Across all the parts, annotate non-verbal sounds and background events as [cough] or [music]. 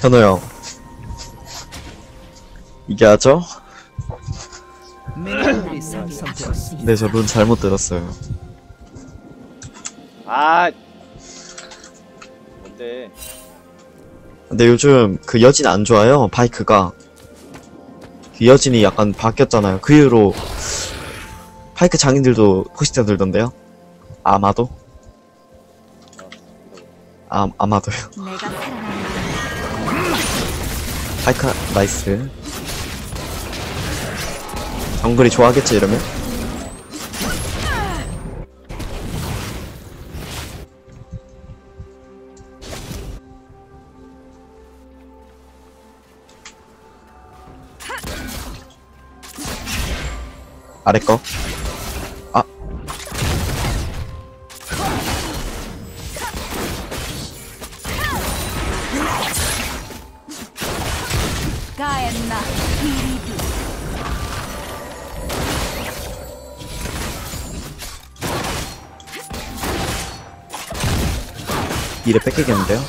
현호 형. 이겨야죠? 미네랄이 생성되었습니다. 네, 저 룬 잘못 들었어요. 아 뭔데 근데 요즘 그 여진 안 좋아요, 바이크가. 그 여진이 약간 바뀌었잖아요. 그 이후로 바이크 장인들도 포시팅 들던데요? 아마도? 아, 아마도요. 내가 바이크, 나이스. 정글이 좋아하겠지, 이러면? 아래 거. 이래 뺏기겠는데요?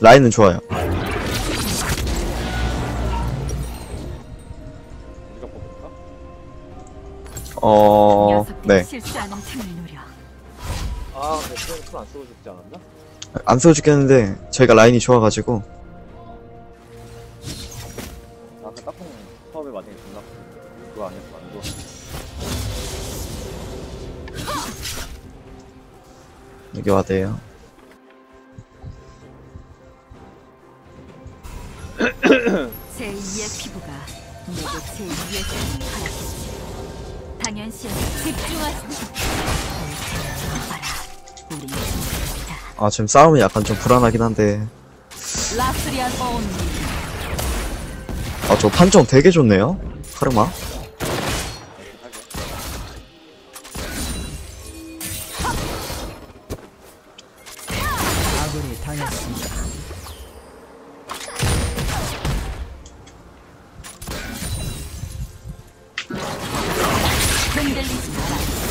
라인은 좋아요. 어, 네. 아 근데 안 쓰고 죽지 않았나? 안 써도 죽겠는데, 저희가 라인이 좋아가지고, 아 그 딱콩 처음에 맞은 게 존나 그거 아니었어 아니고 여기 와대요. 제2의 피부가 내게 제2의 삶을 아, 지금 싸움이 약간 좀 불안하긴 한데, 아, 저 판정 되게 좋네요? 카르마?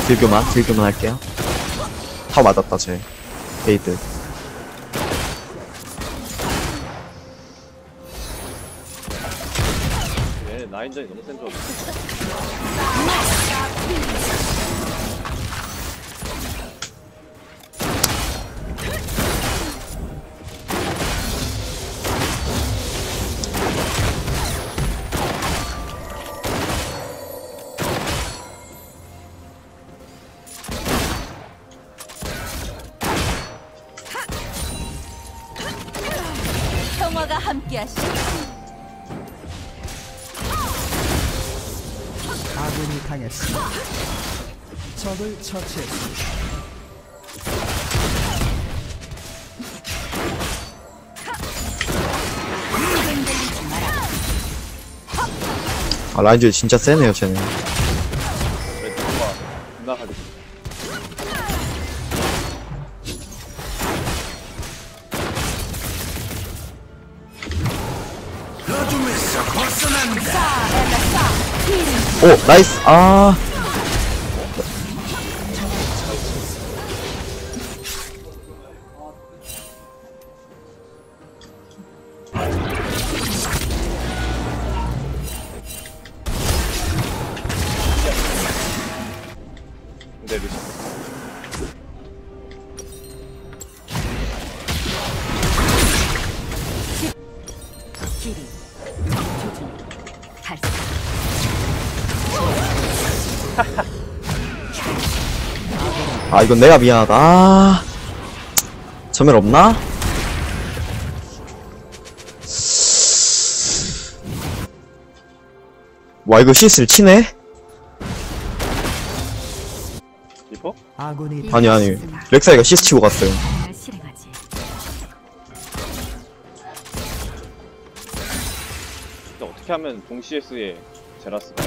딜교만, 딜교만 할게요. 다 맞았다, 쟤. 베이드. 얘네 라인전이 너무 센 줄 함께 하시 아군이 당했습니다. 적을 처치했습니다. 아, 라인줄 진짜 세네요, 쟤는. 오, 나이스! 아. 아, 이건 내가 미안하다. 아. 전멸 없나? 와, 이거 CS를 치네? 리퍼? 아니, 아니. 렉사이가 CS 치고 갔어요. 진짜 어떻게 하면 동시에 쓰에 제라스가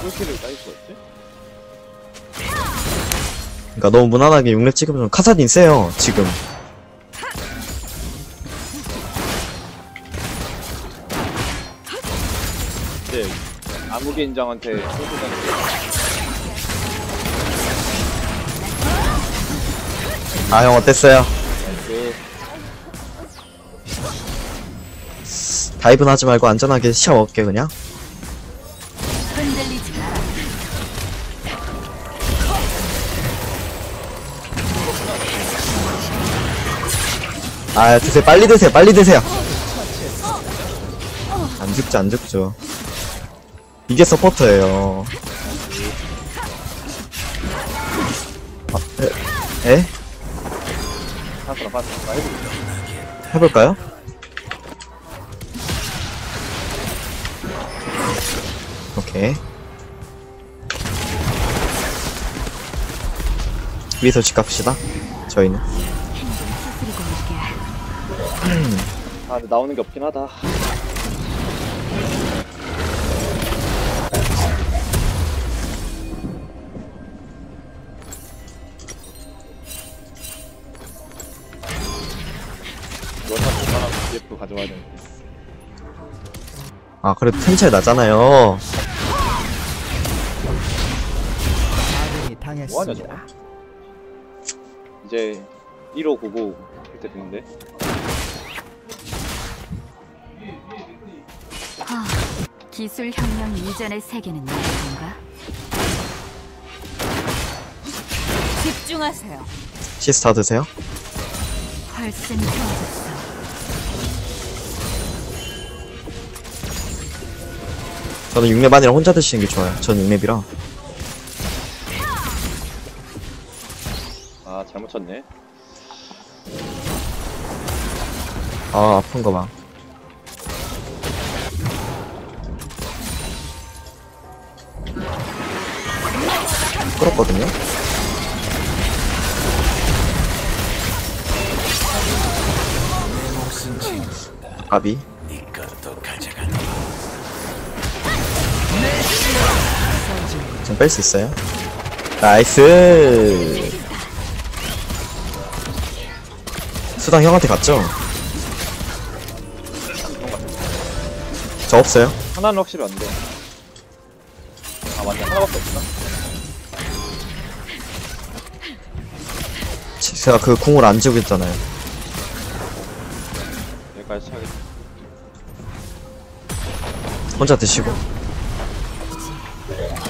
꿀키를 따일 수가 있지? 그러니까 너무 무난하게 6렙 찍으면 카사딘 세요 지금 이제 아무개 인장한테 아 형 어땠어요? 그 다이브는 하지 말고 안전하게 시야 먹을게 그냥 흔들리지 마라. 아 드세요 빨리 드세요 빨리 드세요 안 죽죠 안 죽죠 이게 서포터예요 아, 에? 에? 파스라 파스라 해볼까요? 오케이 위에서 집 갑시다. 저희는. 아 근데 나오는 게 없긴 하다. BF 가져와야 되는데. 아 그래도 템 차이 나잖아요. 아군이 뭐하냐 당했습니다. 저거 이제 1호 99 그때 됐는데 하, 기술 혁명 이전의 세계는 어떤가? 집중하세요. 시스타 드세요 훨씬 좋아졌어. 저는 6렙 아니라 혼자 드시는 게 좋아요 전 6렙이라 잘못 쳤네. 아 아픈 거 봐. 끌었거든요. 아비. 좀뺄수 있어요? 나이스 수당 형한테 갔죠? 저 없어요? 하나는 확실히 안 돼. 아 맞네 하나밖에 없구나 제가 그 궁을 안 지우고 있잖아요. 여기까지 차겠다. 혼자 드시고.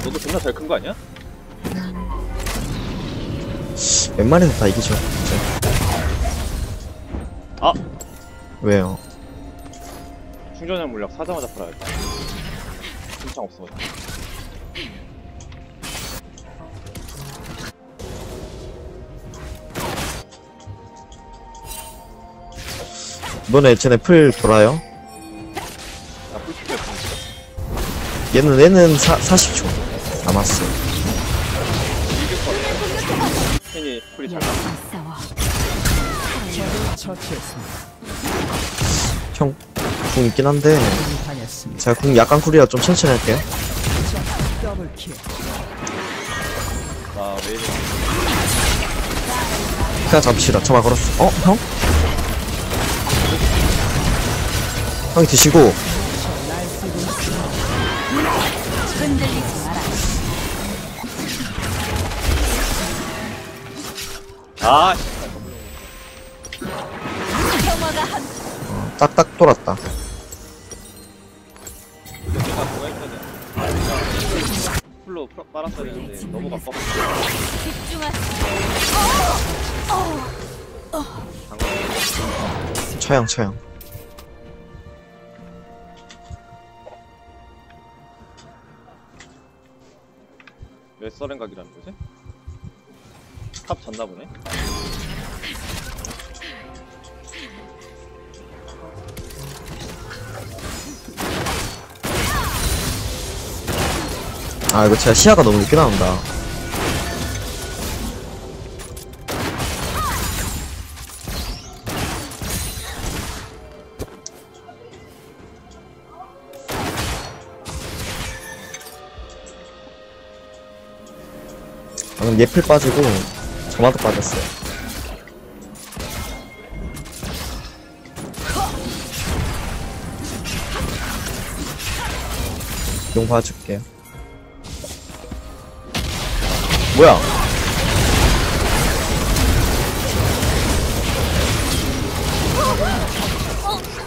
너도 존나 제일 큰거 아니야? 웬만해서 다 이기죠 아! 왜요? 충전형 물약 사자마자 팔아야겠다 신청 없어가지고 이번에 쟤네 풀 돌아요? 나 풀피가 없으니까 얘는 얘는 사, 40초 남았어 형 궁 있긴 한데. 제가 궁 약간 쿨이라 좀 천천히 할게요 이래 그냥 잡읍시다 저말 걸었어 어? 형? 형이 드시고. 아 씨. 딱딱 돌았다 근데 내가 그거 했거든 아 내가 풀로 풀- 빨았어야 되는데 너무. 방금 처형 처형 왜 서렌 각이라는 거지? 탑 졌나 보네 아 이거 진짜 시야가 너무 늦게 나온다. 아, 방금 예필 빠지고 저마도 빠졌어요. 용 봐줄게요. 뭐야?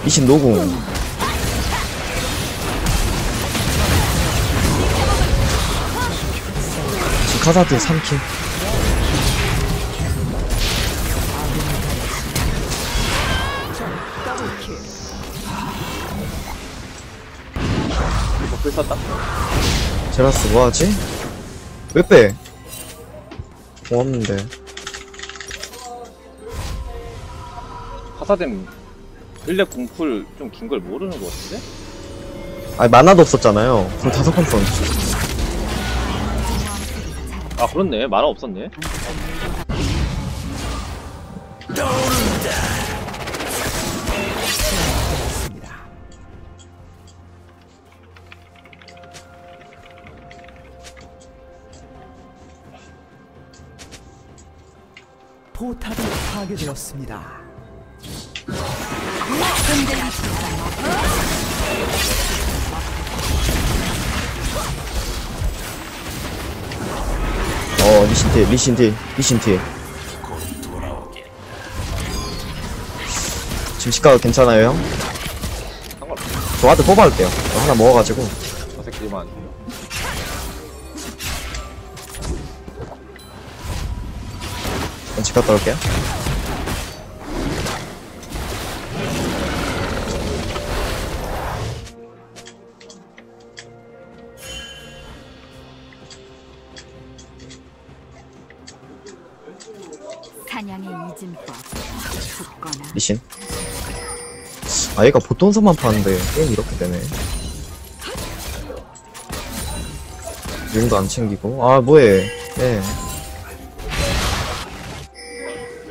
미신 노궁. 카사드 3킬. 더블킬. 이거 불 썼다? 제라스 뭐하지? 왜 빼? 고맙는데. 카사뎀 1렙 공풀 좀 긴 걸 모르는 것 같은데? 아니, 만화도 없었잖아요. 그럼 다섯 번 썼지. 아 그렇네 만화 없었네 되었습니다. 파괴되었습니다. 어, 리신 뒤에, 리신 뒤에, 리신 뒤에. 지금 시가가 괜찮아요, 형? 상관없어 저 와드 뽑아올게요. 저 하나 먹어가지고. 저 새끼만 전 집 갔다 올게요. 아, 얘가 보통 선만 파는데, 게임 이렇게 되네. 용도 안 챙기고. 아, 뭐해. 예.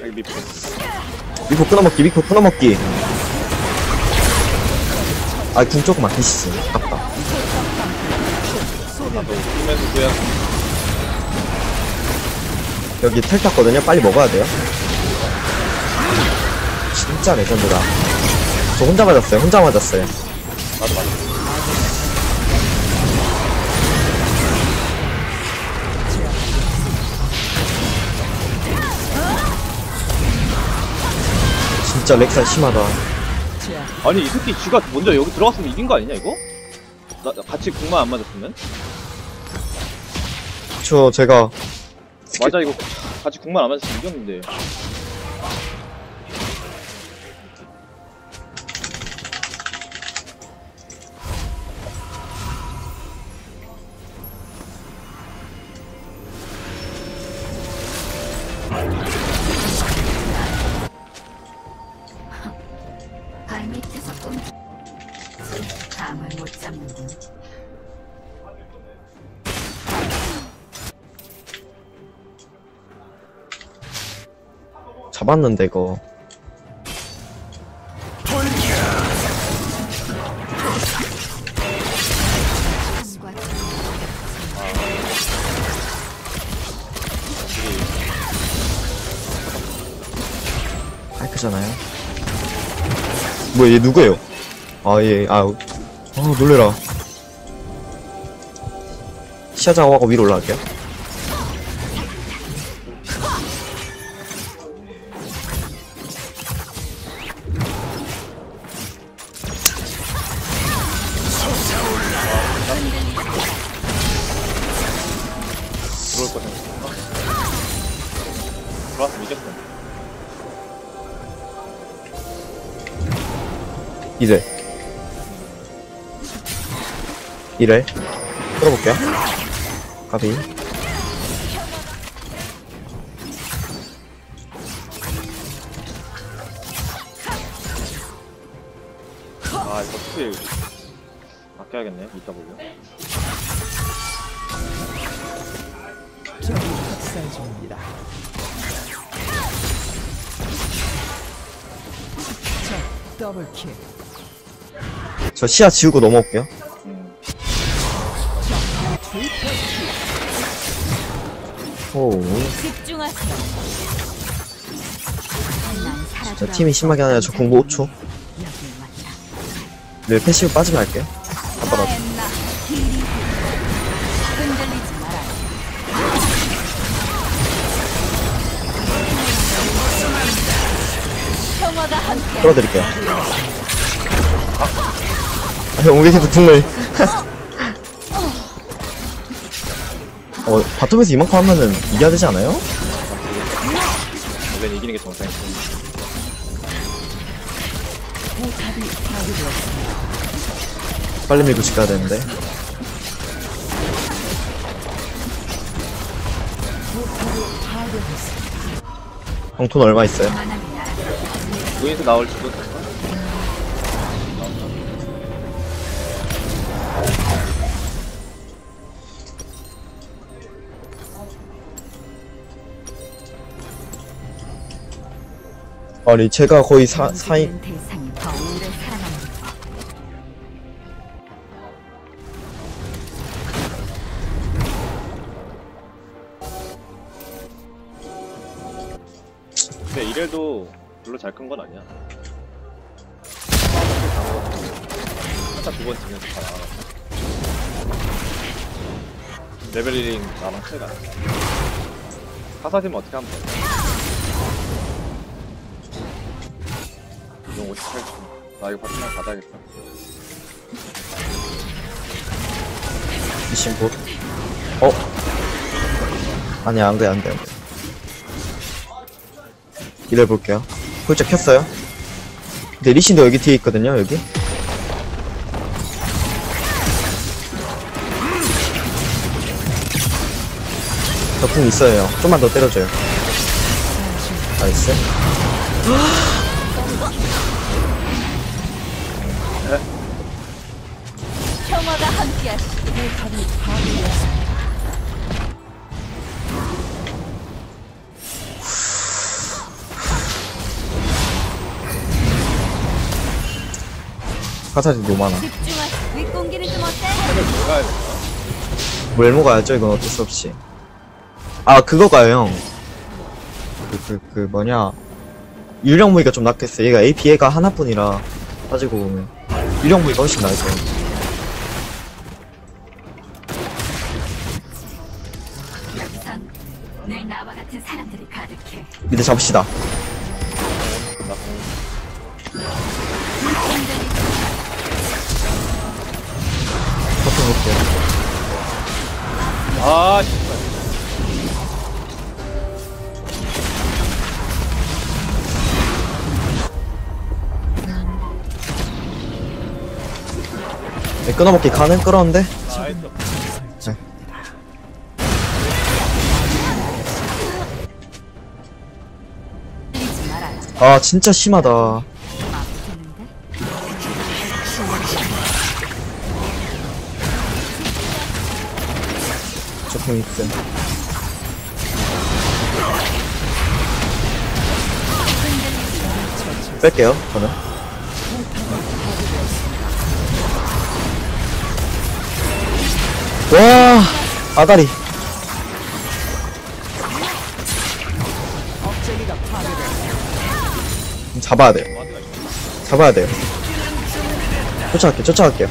여기 미코 끊어먹기, 미코 끊어먹기. 아, 궁 조금 아끼시지. 아깝다. 여기 텔 탔거든요. 빨리 먹어야 돼요. 진짜 레전드다. 저 혼자 맞았어요. 혼자 맞았어요. 나도 맞아 진짜 렉사 심하다. 아니 이 새끼 쥐가 먼저 여기 들어갔으면 이긴 거 아니냐 이거? 나, 나 같이 궁만 안 맞았으면? 저, 제가, 맞아 이거 같이 궁만 안 맞았으면 이겼는데 잡았는데, 이거. 산과 파이크잖아요. 뭐야, 얘 누구예요? 아, 얘, 아, 아, 놀래라. 시야장하고 위로 올라갈게요. 이래. 끌어볼게요. 가비. 아 이거 스킬 아껴야겠네 이따 보고 중입니다. 자, 더블 킬. 저 시야 지우고 넘어올게요. 난 자. 팀이 심하게 하나요. 저 공부 5초. 여길 왔다. 네, 패시브 빠지면 할게요. 아빠라도. 끌어드릴게요. 아, 팀도 국 [laughs] 어, 바텀에서 이만큼 하면은 이겨야 되지 않아요? 원래는 이기는 게 정상이지. 빨리 밀고 집 가야 되는데. 돈 얼마 있어요? 루인스 나올지도. 아니, 제가 거의 사, 사인. 근데 이래도 별로 잘 큰 건 아니야. 한타 두번 지면서 다 나가고. 레벨 1인 나랑 차이가 안 나. 카사지면 어떻게 하면 돼? 이건 58초. 나 이거 바텀만 받아야겠다. 이신 보 어? 아니, 안 돼, 안 돼, 안 돼. 이래볼게요. 홀짝 켰어요. 근데 리신도 여기 뒤에 있거든요, 여기. 저풍 있어요. 형. 좀만 더 때려줘요. 나이스. 포탑이 파괴되었습니다. 화살이 너무 많아. 집중하시. 윗공기는 좀 어때? 레벨 뭘 가야 돼? 웰모 가야죠, 이건 어쩔 수 없이. 아, 그거 가요, 형. 그, 그, 그, 뭐냐. 유령 무기가 좀 낫겠어. 얘가 APA가 하나뿐이라, 따지고 보면. 유령 무기가 훨씬 나아요. 여 미드 잡읍시다. 나 공. 버텨볼게요. 아. 네, 끊어먹기 가능? 끌었는데? 아, 진짜 심하다. 저풍 있음. 뺄게요, 저는. 와, 아다리. 잡아야 돼요. 잡아야 돼요. 쫓아갈게요, 쫓아갈게요.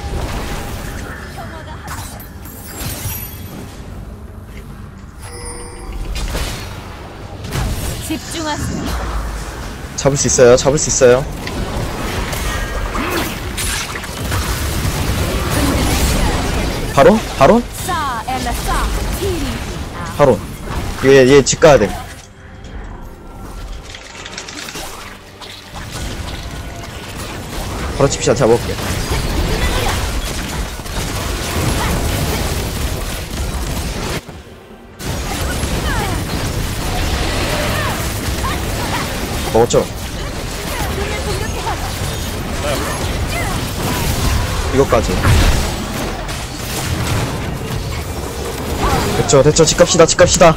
집중하세요. 잡을 수 있어요, 잡을 수 있어요. 바로? 바로? 바로. 얘, 얘 집 가야 돼. 바로 칩시다, 잡아볼게. 먹었죠? 이것까지. 됐죠, 됐죠. 집 갑시다, 집 갑시다.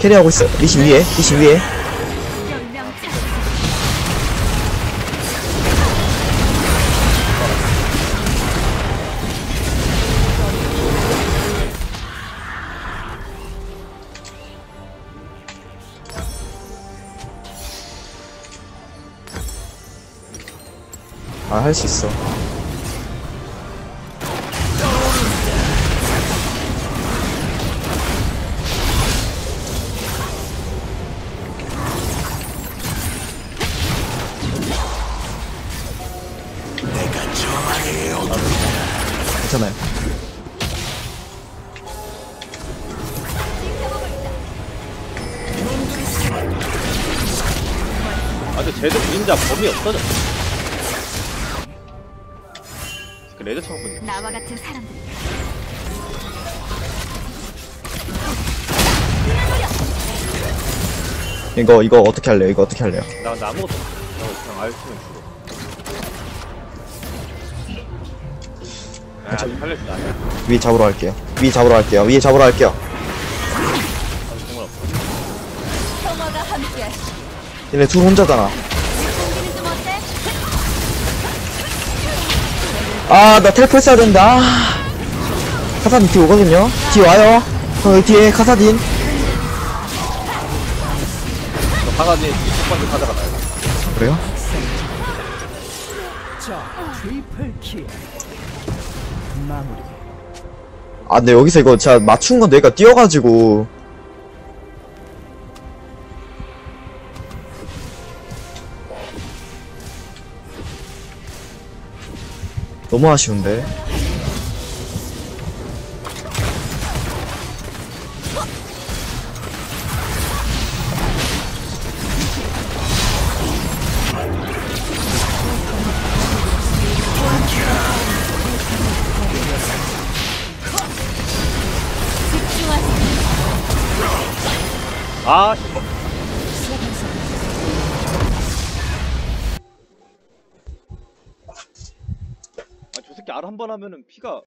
캐리하고 있어. 리신 위에, 리신 위에. 아 할 수 있어 이거 이거 어떻게 할래요 이거 어떻게 할래요 나 아무것도 없어 나 그냥 죽어 아 살릴 수 아니야 위 잡으러 갈게요 위 잡으러 갈게요 위 잡으러 갈게요 아무 공을 없어 평화가 함께 얘네 둘 혼자잖아 공기는 좀 어때? 아, 나 텔포 했어야 된다. 아. 카사딘 뒤에 오거든요. 뒤에 와요. 어, 뒤에 카사딘. 너 가가지 첫 번째 가져가 나야 그래요? 자, 트리플 킬. 마무리. 아, 근데 여기서 이거 제가 맞춘 건 내가 뛰어가지고. 너무 아쉬운데. 아 씨. 아, 저 새끼 알한번 하면은 피가